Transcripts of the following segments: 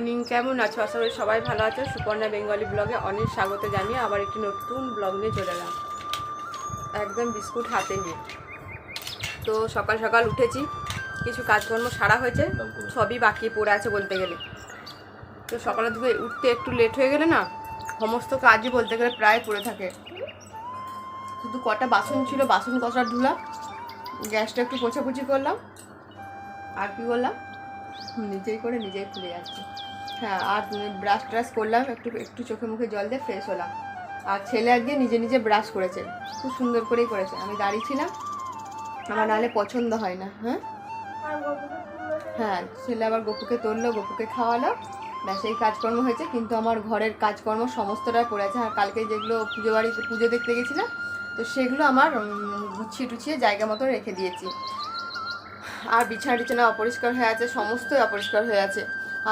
Morning কেমন আছো? আশা করি সবাই ভালো আছো। সুপর্ণা বেঙ্গলি ব্লগে অনেক স্বাগত জানিয়ে আবার একটি নতুন ব্লগ নিয়ে চলে এলাম। একদম বিস্কুট হাতে নিয়ে। তো সকাল সকাল উঠেছি। কিছু কাজকর্ম সারা হয়েছে। সবই বাকি পড়ে আছে বলতে গেলে। তো সকালের দিকে উঠতে একটু লেট হয়ে গেলে না সমস্ত কাজই বলতে গেলে প্রায় পড়ে থাকে। শুধু কটা বাসন ছিল বাসন কষার ধুলাম গ্যাসটা একটু পোছাপুছি করলাম। আর কি করলাম? নিজেই করে নিজেই খুলে যাচ্ছে। হ্যাঁ আর ব্রাশ ট্রাশ করলাম একটু একটু চোখে মুখে জল দিয়ে ফ্রেশ হলাম। আর ছেলে আজকে নিজে নিজে ব্রাশ করেছে খুব সুন্দর করেই করেছে। আমি দাঁড়িয়ে ছিলাম আমার নাহলে পছন্দ হয় না হ্যাঁ? হ্যাঁ ছেলে আবার গপুকে তুললো গপুকে খাওয়ালো। ব্যাস এই কাজকর্ম হয়েছে কিন্তু আমার ঘরের কাজকর্ম সমস্তটাই পড়ে আছে আর কালকে যেগুলো পুজো বাড়িতে পুজো দেখতে গেছিলাম তো সেগুলো আমার গুছিয়ে টুছিয়ে জায়গা মতো রেখে দিয়েছি। আর বিছানা টিছানা অপরিষ্কার হয়ে আছে সমস্তই অপরিষ্কার হয়ে আছে।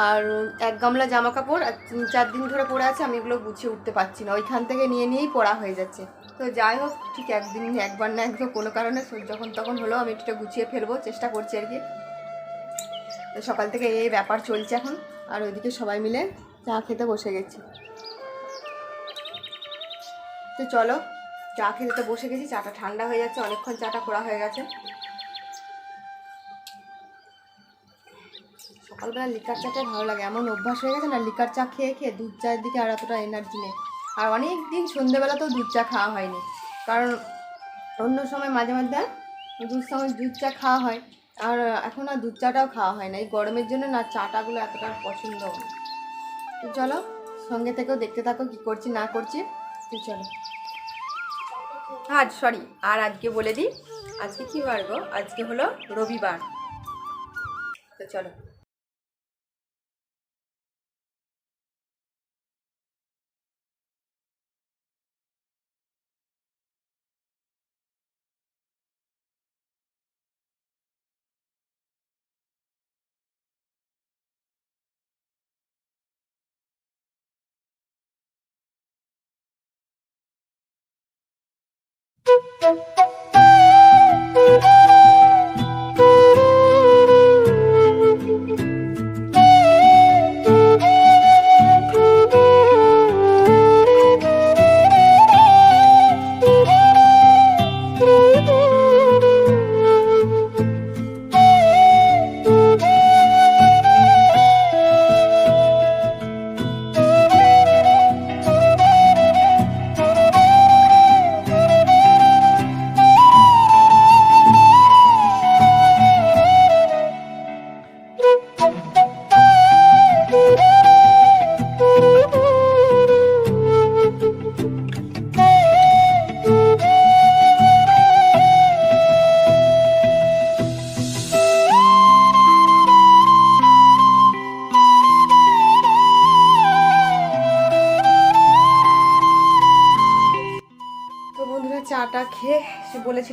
আর এক গামলা জামা কাপড় তিন, চার দিন ধরে পরে আছে, আমি এগুলো গুছিয়ে উঠতে পারছি না। ওইখান থেকে নিয়ে নিয়েই পড়া হয়ে যাচ্ছে। তো যাই হোক, ঠিক একদিন, একবার না একদম কোনো কারণে যখন তখন হলো, আমি একটু গুছিয়ে ফেলব, চেষ্টা করছি আর কি। তো সকাল থেকে এই ব্যাপার চলছে এখন। আর ওইদিকে সবাই মিলে চা খেতে বসে গেছি। তো চলো, চা খেতে তো বসে গেছি, চাটা ঠান্ডা হয়ে যাচ্ছে, অনেকক্ষণ চাটা করা হয়ে গেছে। সকালবেলা লিকার চাটা ভালো লাগে। এমন অভ্যাস হয়ে গেছে না লিকার চা খেয়ে খেয়ে দুধ চায়ের দিকে আর এতটা এনার্জি নেই। আর অনেক দিন সন্ধেবেলাতেও দুধ চা খাওয়া হয়নি। কারণ অন্য সময় মাঝে মাঝে দুধ সময় দুধ চা খাওয়া হয়। আর এখন আর দুধ চাটাও খাওয়া হয় না। এই গরমের জন্য না চাটাগুলো এতটা পছন্দ তো চলো, সঙ্গে থেকেও দেখতে থাকো কী করছি, না করছি। তো চলো। আজ সরি আর আজকে বলে দিই, আজকে কী বার গো? আজকে হলো রবিবার। তো চলো।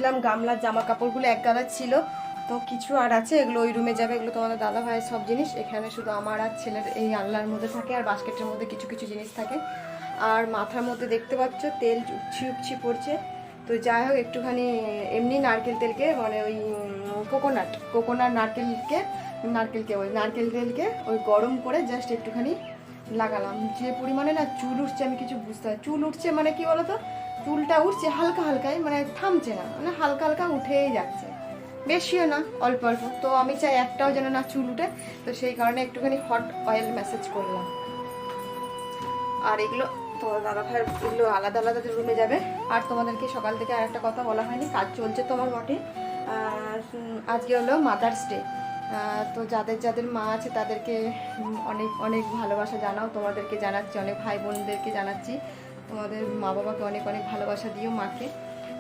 সে বলেছিলাম গামলার জামা কাপড়গুলো এক গালার ছিল। তো কিছু আর আছে, এগুলো ওই রুমে যাবে, এগুলো তোমাদের দাদা ভাইয়ের সব জিনিস। এখানে শুধু আমার আর ছেলের এই আল্লার মধ্যে থাকে আর বাস্কেটের মধ্যে কিছু কিছু জিনিস থাকে। আর মাথার মধ্যে দেখতে পাচ্ছ, তেল উপছি উপছি পড়ছে। তো যাই হোক, একটুখানি এমনি নারকেল তেলকে মানে ওই কোকোনাট কোকোনাট নারকেলকে নারকেলকে, ওই নারকেল তেলকে ওই গরম করে জাস্ট একটুখানি লাগালাম। যে পরিমাণে না চুল উঠছে, আমি কিছু বুঝতে চুল উঠছে মানে কি বলতো? চুলটা উঠছে হালকা হালকাই মানে থামছে না মানে হালকা হালকা উঠেই যাচ্ছে। বেশিও না অল্প অল্প। তো আমি চাই একটাও যেন না চুল উঠে তো সেই কারণে একটুখানি হট অয়েল ম্যাসেজ করলাম। আর এগুলো তোমার দাদা ভাইয়ের এগুলো আলাদা আলাদা রুমে যাবে আর তোমাদেরকে সকাল থেকে আর একটা কথা বলা হয়নি কাজ চলছে তোমার আর, আজকে হলো মাদার্স ডে তো যাদের যাদের মা আছে তাদেরকে অনেক অনেক ভালোবাসা জানাও তোমাদেরকে জানাচ্ছি অনেক ভাই বোনদেরকে জানাচ্ছি। তোমাদের মা বাবাকে অনেক অনেক ভালোবাসা দিও মাকে।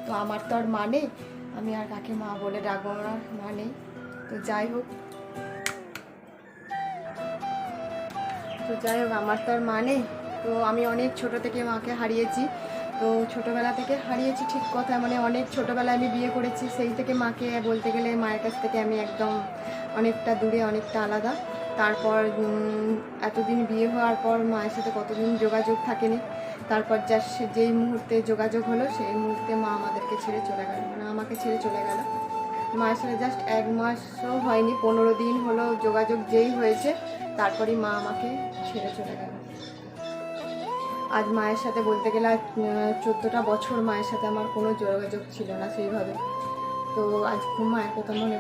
তো আমার তো আর মা নেই, আমি আর কাকে মা বলে ডাকবো আমার মা নেই। তো যাই হোক। তো যাই হোক, আমার তো আর মা নেই। তো আমি অনেক ছোট থেকে মাকে হারিয়েছি। তো ছোটবেলা থেকে হারিয়েছি ঠিক কথা মানে অনেক ছোটবেলায় আমি বিয়ে করেছি, সেই থেকে মাকে বলতে গেলে মায়ের কাছ থেকে আমি একদম অনেকটা দূরে, অনেকটা আলাদা। তারপর এতদিন বিয়ে হওয়ার পর মায়ের সাথে কতদিন যোগাযোগ থাকেনি। তারপর যা যেই মুহূর্তে যোগাযোগ হলো, সেই মুহূর্তে মা আমাদেরকে ছেড়ে চলে গেল মানে আমাকে ছেড়ে চলে গেল। মায়ের সাথে জাস্ট এক মাসও হয়নি, পনেরো দিন হলো যোগাযোগ যেই হয়েছে, তারপরই মা আমাকে ছেড়ে চলে গেল। আজ মায়ের সাথে বলতে গেলে চোদ্দোটা বছর মায়ের সাথে আমার কোনো যোগাযোগ ছিল না সেইভাবে। তো আজ খুব মায়ের কথা মনে।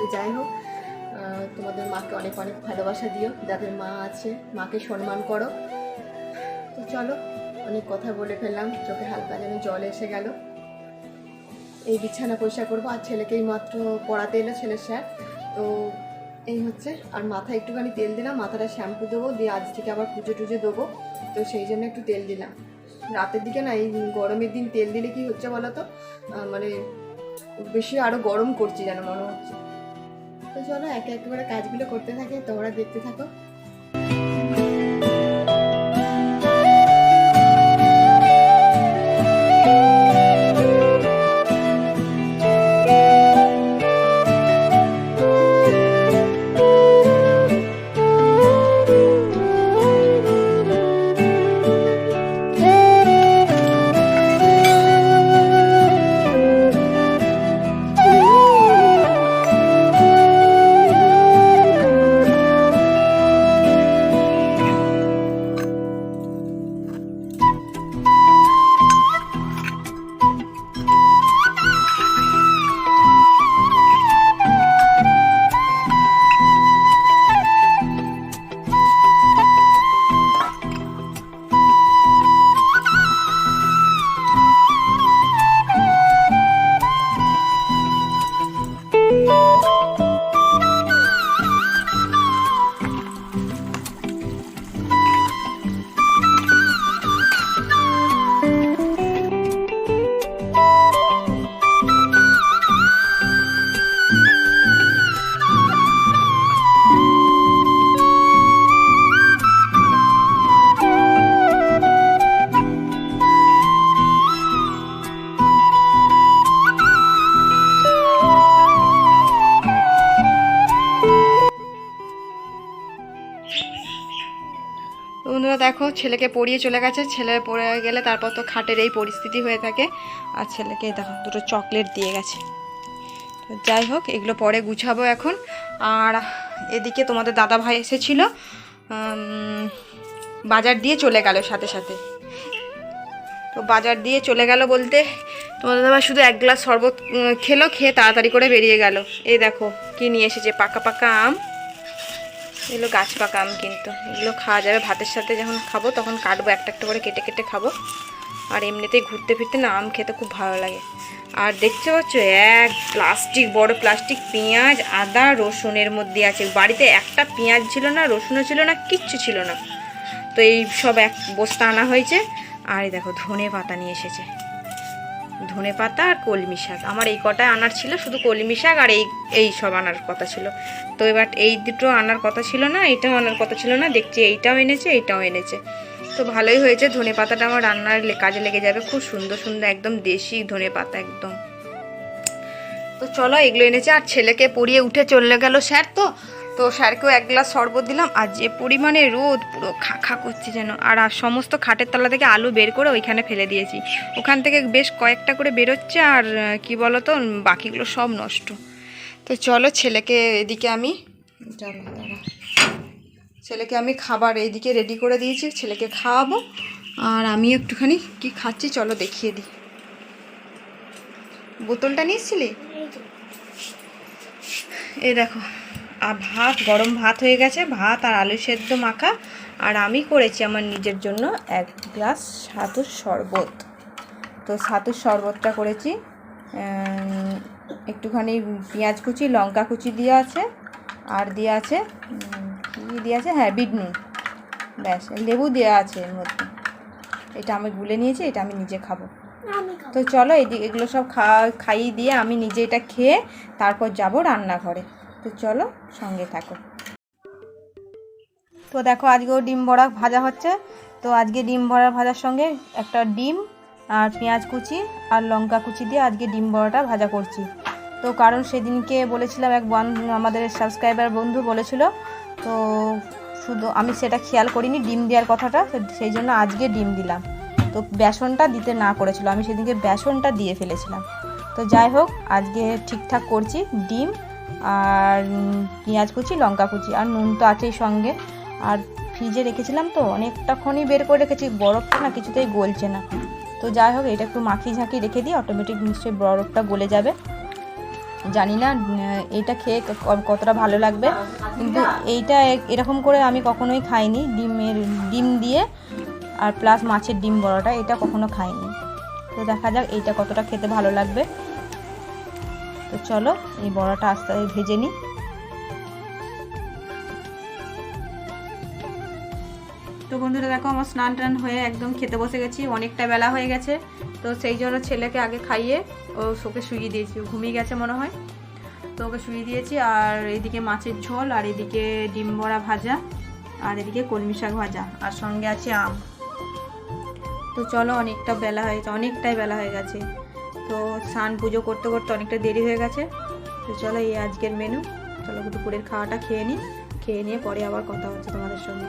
তো যাই হোক তোমাদের মাকে অনেক অনেক ভালোবাসা দিও, যাদের মা আছে, মাকে সম্মান করো। তো চলো, অনেক কথা বলে ফেললাম, চোখে হালকা যেন জল এসে গেল। এই বিছানা পরিষ্কার করব, আর ছেলেকেই মাত্র পড়াতে এলো ছেলের স্যার। তো এই হচ্ছে, আর মাথায় একটুখানি তেল দিলাম, মাথাটা শ্যাম্পু দেবো, দিয়ে আজ থেকে আবার পুজো টুজো দেবো। তো সেই জন্য একটু তেল দিলাম। রাতের দিকে না, এই গরমের দিন তেল দিলে কি হচ্ছে বলো তো? মানে বেশি আরও গরম করছি যেন মনে হচ্ছে। চলো একে একেবারে কাজগুলো করতে থাকে তোমরা দেখতে থাকো। ছেলেকে পড়িয়ে চলে গেছে। ছেলে পড়ে গেলে তারপর তো খাটের এই পরিস্থিতি হয়ে থাকে। আর ছেলেকে দেখো, দুটো চকলেট দিয়ে গেছে। তো যাই হোক, এগুলো পরে গুছাবো এখন। আর এদিকে তোমাদের দাদা ভাই এসেছিল বাজার দিয়ে চলে গেল সাথে সাথে। তো বাজার দিয়ে চলে গেল বলতে, তোমাদের দাদা শুধু এক গ্লাস শরবত খেলো, খেয়ে তাড়াতাড়ি করে বেরিয়ে গেল। এই দেখো, কি নিয়ে এসেছে, পাকা পাকা আম। এগুলো গাছ পাকা আম কিন্তু। এগুলো খাওয়া যাবে ভাতের সাথে যখন খাব, তখন কাটবো, একটা একটা করে কেটে কেটে খাব। আর এমনিতেই ঘুরতে ফিরতে না, আম খেতে খুব ভালো লাগে। আর দেখতে পাচ্ছ, এক প্লাস্টিক, বড় প্লাস্টিক, পেঁয়াজ, আদা, রসুনের মধ্যে আছে। বাড়িতে একটা পেঁয়াজ ছিল না, রসুনও ছিল না, কিচ্ছু ছিল না। তো এই সব এক বস্তা আনা হয়েছে। আর দেখো, ধনে পাতা নিয়ে এসেছে। ধনে পাতা আর কলমি শাক। আমার এই কটায় আনার ছিল, শুধু কলমি শাক আর এই এই সব আনার কথা ছিল। তো এবার এই দুটো আনার কথা ছিল না, এটাও আনার কথা ছিল না, দেখছি এইটাও এনেছে এইটাও এনেছে। তো ভালোই হয়েছে, ধনে পাতাটা আমার রান্নার কাজে লেগে যাবে, খুব সুন্দর সুন্দর একদম দেশি ধনে পাতা একদম। তো চলো এগুলো এনেছে, আর ছেলেকে পড়িয়ে উঠে চলে গেল স্যার তো তো স্যারকেও এক গ্লাস শরবত দিলাম আর যে পরিমাণে রোদ পুরো খা খা করছে যেন। আর আর সমস্ত খাটের তলা থেকে আলু বের করে ওইখানে ফেলে দিয়েছি। ওখান থেকে বেশ কয়েকটা করে বেরোচ্ছে আর কি বলতো বাকিগুলো সব নষ্ট। তো চলো ছেলেকে এদিকে আমি দাঁড়া। ছেলেকে আমি খাবার এইদিকে রেডি করে দিয়েছি ছেলেকে খাওয়াবো। আর আমি একটুখানি কি খাচ্ছি চলো দেখিয়ে দিই। বোতলটা নিয়েছিলি এই দেখো। আর ভাত গরম ভাত হয়ে গেছে ভাত আর আলু সেদ্ধ মাখা। আর আমি করেছি আমার নিজের জন্য এক গ্লাস সাতুর শরবত। তো সাতুর শরবতটা করেছি। একটুখানি পেঁয়াজ কুচি লঙ্কা কুচি দিয়ে আছে আর দিয়ে আছে কী দিয়ে আছে? হ্যাঁ বিট নুন ব্যাস লেবু দেওয়া আছে এর মধ্যে। এটা আমি গুলে নিয়েছি এটা আমি নিজে খাব। তো চলো এদিকে এগুলো সব খাওয়া খাইয়ে দিয়ে আমি নিজে এটা খেয়ে তারপর যাব রান্নাঘরে। তো চলো সঙ্গে থাকো। তো দেখো আজকেও ডিম বড়া ভাজা হচ্ছে। তো আজকে ডিম বড়া ভাজার সঙ্গে একটা ডিম আর পেঁয়াজ কুচি আর লঙ্কা কুচি দিয়ে আজকে ডিম বড়াটা ভাজা করছি। তো কারণ সেদিনকে বলেছিলাম এক বন্ধু, আমাদের সাবস্ক্রাইবার বন্ধু বলেছিল, তো শুধু আমি সেটা খেয়াল করিনি ডিম দেওয়ার কথাটা সেই জন্য আজকে ডিম দিলাম। তো বেসনটা দিতে না করেছিল, আমি সেদিনকে বেসনটা দিয়ে ফেলেছিলাম। তো যাই হোক, আজকে ঠিকঠাক করছি, ডিম আর পেঁয়াজ কুচি, লঙ্কা কুচি আর নুন তো আছেই সঙ্গে। আর ফ্রিজে রেখেছিলাম তো অনেকটাক্ষণই বের করে রেখেছি, বরফটা না কিছুতেই গলছে না। তো যাই হোক, এটা একটু মাখিয়ে ঝাঁকিয়ে রেখে দিই অটোমেটিক নিশ্চয়ই বরফটা গলে যাবে। জানি না এটা খেয়ে কতটা ভালো লাগবে। কিন্তু এইটা এরকম করে আমি কখনোই খাইনি, ডিমের, ডিম দিয়ে আর প্লাস মাছের ডিম বড়াটা, এটা কখনো খাইনি। তো দেখা যাক, এইটা কতটা খেতে ভালো লাগবে। তো চলো, এই বড়াটা আস্তে ভেজে নিই। তো বন্ধুরা দেখো, আমার স্নান টান হয়ে একদম খেতে বসে গেছি, অনেকটা বেলা হয়ে গেছে। তো সেই জন্য ছেলেকে আগে খাইয়ে ও ওকে শুইয়ে দিয়েছি ঘুমিয়ে গেছে মনে হয়। তো ওকে শুইয়ে দিয়েছি, আর এদিকে মাছের ঝোল, আর এদিকে ডিম বড়া ভাজা, আর এদিকে কলমি শাক ভাজা, আর সঙ্গে আছে আম। তো চলো, অনেকটা বেলা হয়ে অনেকটাই বেলা হয়ে গেছে। তো স্নান পুজো করতে করতে অনেকটা দেরি হয়ে গেছে। তো চলো এই আজকের মেনু চলো দুপুরের খাওয়াটা খেয়ে নিই। খেয়ে নিয়ে পরে আবার কথা হচ্ছে তোমাদের সঙ্গে।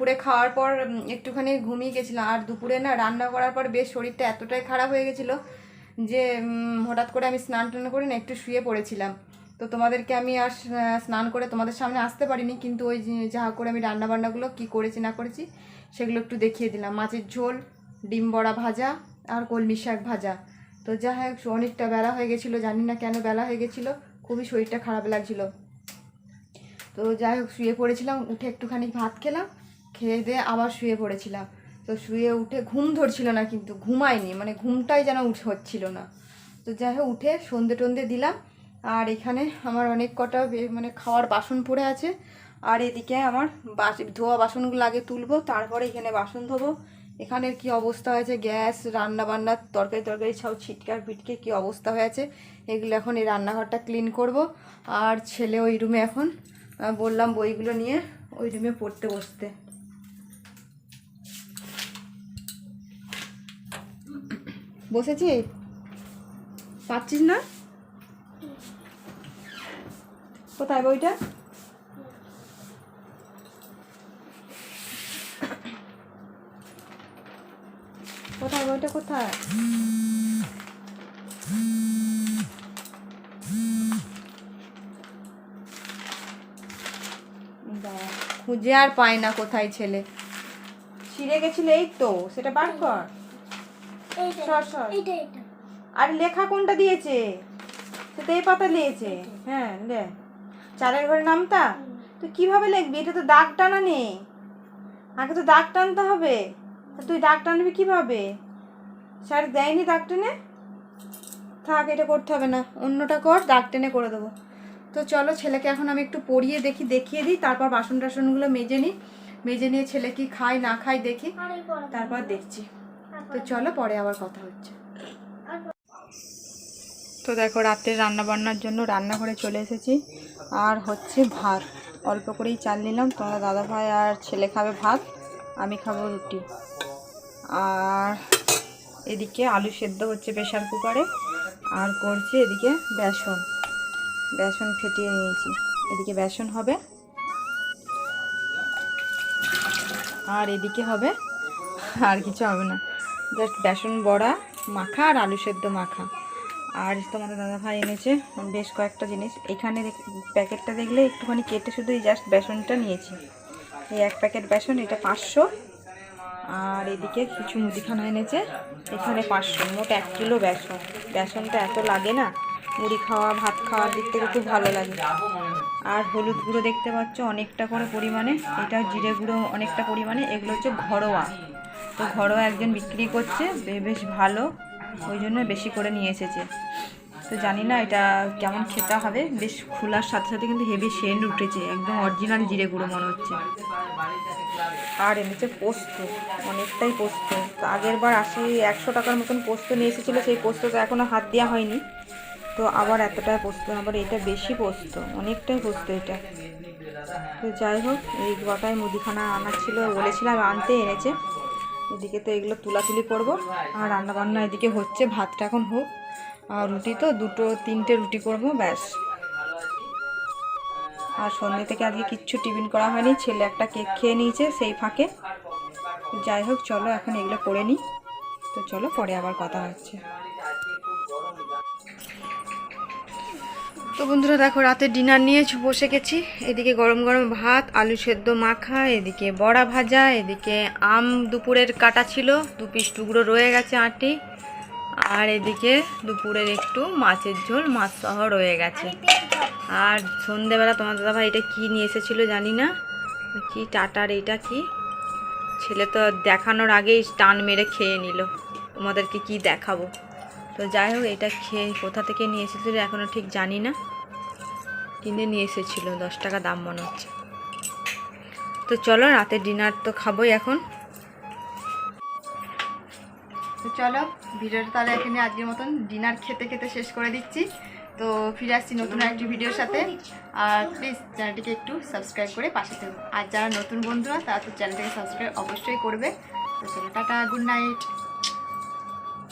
দুপুরে খাওয়ার পর একটুখানি ঘুমিয়ে গেছিলাম। আর দুপুরে না রান্না করার পর বেশ শরীরটা এতটাই খারাপ হয়ে গেছিল যে হঠাৎ করে আমি স্নান টান করে না একটু শুয়ে পড়েছিলাম। তো তোমাদেরকে আমি আর স্নান করে তোমাদের সামনে আসতে পারিনি, কিন্তু ওই যে, যা করে আমি রান্না বান্নাগুলো কী করেছি না করেছি সেগুলো একটু দেখিয়ে দিলাম। মাছের ঝোল, ডিম বড়া ভাজা আর কলমি শাক ভাজা। তো যাই হোক, অনেকটা বেলা হয়ে গেছিল, জানি না কেন বেলা হয়ে গেছিল, খুবই শরীরটা খারাপ লাগছিল। তো যাই হোক, শুয়ে পড়েছিলাম, উঠে একটুখানি ভাত খেলাম খেয়ে দিয়ে আবার শুয়ে পড়েছিলাম। তো শুয়ে উঠে ঘুম ধরছিল না কিন্তু, ঘুমায়নি মানে ঘুমটাই যেন উঠে হচ্ছিল না। তো যাই হোক, উঠে সন্ধে টন্ধে দিলাম। আর এখানে আমার অনেক কটা মানে খাওয়ার বাসন পড়ে আছে। আর এদিকে আমার বাস ধোয়া বাসনগুলো আগে তুলবো, তারপরে এখানে বাসন ধোবো। এখানের কি অবস্থা হয়েছে? গ্যাস রান্না বান্নার তরকারি তরকারি সব ছিটকার পিটকে কি অবস্থা হয়েছে? এগুলো এখন এই রান্নাঘরটা ক্লিন করব। আর ছেলে ওই রুমে এখন বললাম বইগুলো নিয়ে ওই রুমে পড়তে বসতে। বসেছি? পাচ্ছিস না? কোথায় বইটা? কোথায় বইটা, কোথায়? খুঁজে আর পায় না কোথায় ছেলে। ছিঁড়ে গেছিল এই তো, সেটা বার কর। সর সর। আর লেখা কোনটা দিয়েছে? সেটা এই পাতা দিয়েছে। হ্যাঁ লে চারের ঘরে নামতা তুই কীভাবে লিখবি? এটা তো দাগ টানা নেই আগে তো দাগ টানতে হবে। তুই দাগ টানবি কীভাবে? স্যার দেয়নি দাগ টেনে? থাক এটা করতে হবে না। অন্যটা কর দাগ টেনে করে দেবো। তো চলো ছেলেকে এখন আমি একটু পরিয়ে দেখি দেখিয়ে দিই। তারপর বাসন টাসনগুলো মেজে নিই মেজে নিয়ে ছেলে কি খায় না খায় দেখি। তারপর দেখছি। তো চলো পরে আবার কথা হচ্ছে। তো দেখো রাতে রান্না বান্নার জন্য রান্নাঘরে চলে এসেছি। আর হচ্ছে ভাত। অল্প করেই চাল নিলাম। তোমরা দাদা ভাই আর ছেলে খাবে ভাত, আমি খাব রুটি। আর এদিকে আলু সেদ্ধ হচ্ছে প্রেশার কুকারে। আর করছি এদিকে বেসন। বেসন ফেটিয়ে নিয়েছি। এদিকে বেসন হবে। আর এদিকে হবে, আর কিছু হবে না। জাস্ট বেসন বড়া মাখা আর আলু সেদ্ধ মাখা। আর তোমাদের দাদা ভাই এনেছে বেশ কয়েকটা জিনিস। এখানে প্যাকেটটা দেখলে একটুখানি কেটে শুধু এই জাস্ট বেসনটা নিয়েছি। এই এক প্যাকেট বেসন, এটা পাঁচশো। আর এদিকে কিছু মুদিখানা এনেছে, এখানে পাঁচশো। মোট এক কিলো বেসন। বেসনটা এত লাগে না, মুড়ি খাওয়া, ভাত খাওয়ার দিক থেকে খুব ভালো লাগে। আর হলুদ গুঁড়ো দেখতে পাচ্ছ অনেকটা করে পরিমাণে। এটা জিরে গুঁড়ো অনেকটা পরিমাণে। এগুলো হচ্ছে ঘরোয়া। তো ঘরোয়া একজন বিক্রি করছে বেশ ভালো। ওই জন্য বেশি করে নিয়ে এসেছে। তো জানি না এটা কেমন খেতে হবে। বেশ খোলার সাথে সাথে কিন্তু হেভি সেন্ট উঠেছে। একদম অরিজিনাল জিরে গুঁড়ো মনে হচ্ছে। আর এনেছে পোস্ত। অনেকটাই পোস্ত। তো আগের বার আশি, একশো টাকার মতন পোস্ত নিয়ে এসেছিল। সেই পোস্তটা এখনও হাত দেওয়া হয়নি। তো আবার এতটাই পোস্ত, আবার এটা বেশি পোস্ত। অনেকটাই পোস্ত এটা। তো যাই হোক, এই গোটায় মুদিখানা আনার ছিল। বলেছিলাম আনতে এনেছে। এদিকে তো এগুলো তুলাতুলি করব। আর রান্না বান্না এদিকে হচ্ছে, ভাতটা এখন হোক আর রুটি তো, দুটো তিনটে রুটি করব, ব্যাস। আর সন্ধ্যে থেকে আজকে কিচ্ছু টিফিন করা হয়নি, ছেলে একটা কেক খেয়ে নিয়েছে সেই ফাঁকে। যাই হোক, চলো এখন এগুলো করে নিই। তো চলো পরে আবার কথা হচ্ছে। তো বন্ধুরা দেখো, রাতে ডিনার নিয়ে বসে গেছি। এদিকে গরম গরম ভাত, আলু সেদ্ধ মাখা, এদিকে বড়া ভাজা, এদিকে আম দুপুরের কাটা ছিল, দু পিস টুকরো রয়ে গেছে আটি, আর এদিকে দুপুরের একটু মাছের ঝোল, মাছ সহ রয়ে গেছে। আর সন্ধেবেলা তোমার দাদাভাই এটা কি নিয়ে এসেছিল জানি না। কি, টাটার এইটা কি? ছেলে তো দেখানোর আগেই টান মেরে খেয়ে নিল। তোমাদেরকে কি দেখাবো? তো যাই হোক, এটা খেয়ে কোথা থেকে নিয়ে এসেছিল এখনও ঠিক জানি না। কিনে নিয়ে এসেছিল, দশ টাকা দাম মনে হচ্ছে। তো চলো রাতে ডিনার তো খাবোই এখন। তো চলো, ভিডিওটা তাহলে এখানে আজকের মতন ডিনার খেতে খেতে শেষ করে দিচ্ছি। তো ফিরে আসছি নতুন একটি ভিডিওর সাথে। আর প্লিজ চ্যানেলটিকে একটু সাবস্ক্রাইব করে পাশে থেকো। আর যারা নতুন বন্ধুরা, তারা তো চ্যানেলটাকে সাবস্ক্রাইব অবশ্যই করবে। তো চলো, টাটা গুড নাইট